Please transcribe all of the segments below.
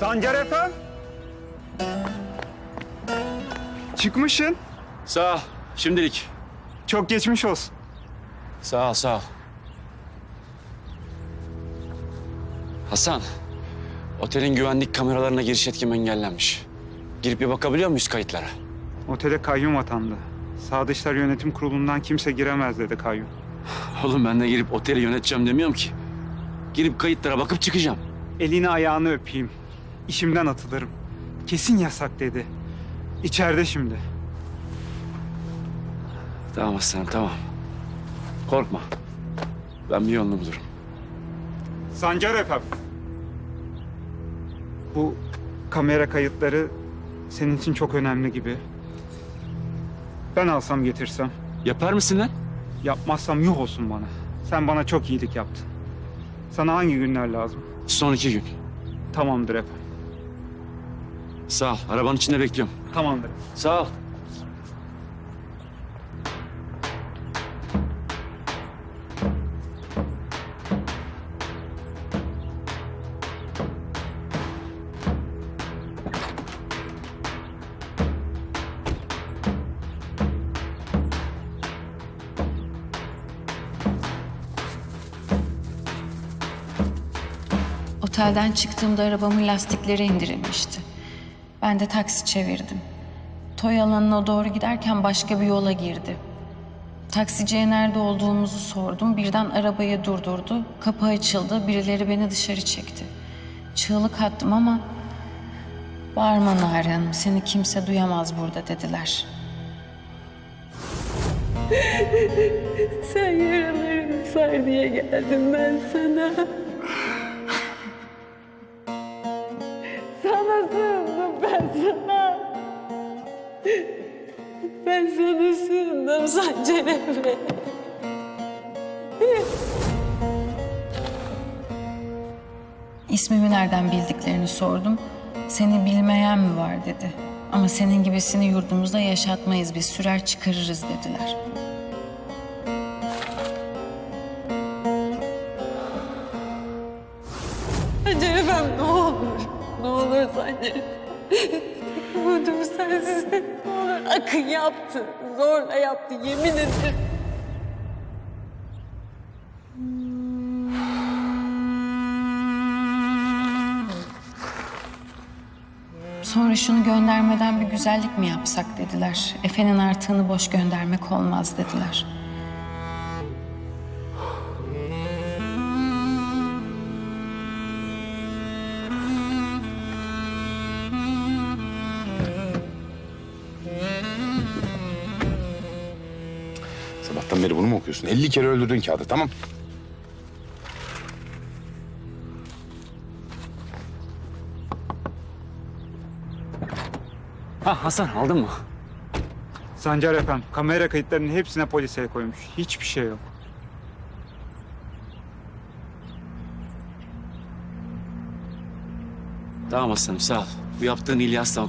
Sancar Efe? Çıkmışsın. Sağ ol. Şimdilik. Çok geçmiş olsun. Sağ ol, sağ ol. Hasan, otelin güvenlik kameralarına giriş etkim engellenmiş. Girip bir bakabiliyor muyuz kayıtlara? Otele kayyum atandı. Sağdışlar Yönetim Kurulu'ndan kimse giremez dedi kayyum. Oğlum ben de girip oteli yöneteceğim demiyorum ki. Girip kayıtlara bakıp çıkacağım. Elini ayağını öpeyim. İşimden atılırım. Kesin yasak dedi. İçeride şimdi. Tamam aslanım, tamam. Korkma. Ben bir yolunu bulurum. Sancar Efe. Bu kamera kayıtları senin için çok önemli gibi. Ben alsam getirsem. Yapar mısın lan? Yapmazsam yuh olsun bana. Sen bana çok iyilik yaptın. Sana hangi günler lazım? Son iki gün. Tamamdır efendim. Sağ ol. Arabanın içinde bekliyorum. Tamamdır. Sağ ol. Otelden çıktığımda arabamın lastikleri indirilmişti. Ben de taksi çevirdim. Toy alanına doğru giderken başka bir yola girdi. Taksiciye nerede olduğumuzu sordum. Birden arabayı durdurdu. Kapı açıldı. Birileri beni dışarı çekti. Çığlık attım ama... Bağırma Nari Hanım, seni kimse duyamaz burada dediler. Sen yaralarını sar diye geldim ben. Sana Ben sana sığındım Sancar Emre. İsmimi nereden bildiklerini sordum. Seni bilmeyen mi var dedi. Ama senin gibisini yurdumuzda yaşatmayız biz sürer çıkarırız dediler. Sancar Efem ne olur. Ne olur Sancar. Umudum sensin. Akın yaptı. Zorla yaptı yemin ederim. Sonra şunu göndermeden bir güzellik mi yapsak dediler. Efe'nin artığını boş göndermek olmaz dediler. Sabahtan beri bunu mu okuyorsun? 50 kere öldürdün kağıdı tamam. Ha Hasan aldın mı? Sancar efendim, kamera kayıtlarının hepsine polise koymuş. Hiçbir şey yok. Tamam aslanım sağ ol. Bu yaptığın iyiliği asla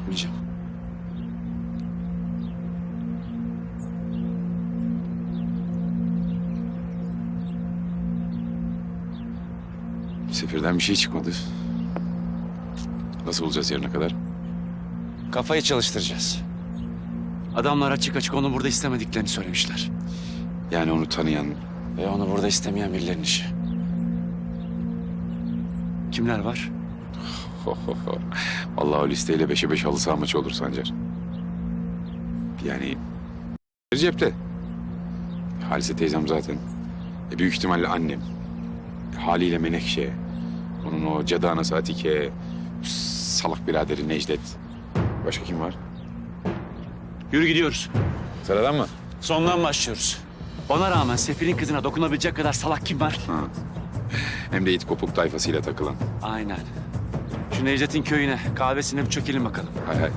Sefirden bir şey çıkmadı. Nasıl bulacağız yarına kadar? Kafayı çalıştıracağız. Adamlar açık açık onu burada istemediklerini söylemişler. Yani onu tanıyan, Ve onu burada istemeyen birilerinin işi. Kimler var? Vallahi o listeyle beşe beş halı saha maçı olur Sancar. Yani cepte. Halise teyzem zaten. E, büyük ihtimalle annem. Haliyle Menekşe. Onun o cadı anası Atike. Salak biraderi Necdet. Başka kim var? Yürü gidiyoruz. Sıradan mı? Sondan başlıyoruz. Ona rağmen Sefir'in kızına dokunabilecek kadar salak kim var? Ha. Hem de it kopuk tayfasıyla takılan. Aynen. Şu Necdet'in köyüne, kahvesine bir çökelim bakalım. Hay hay.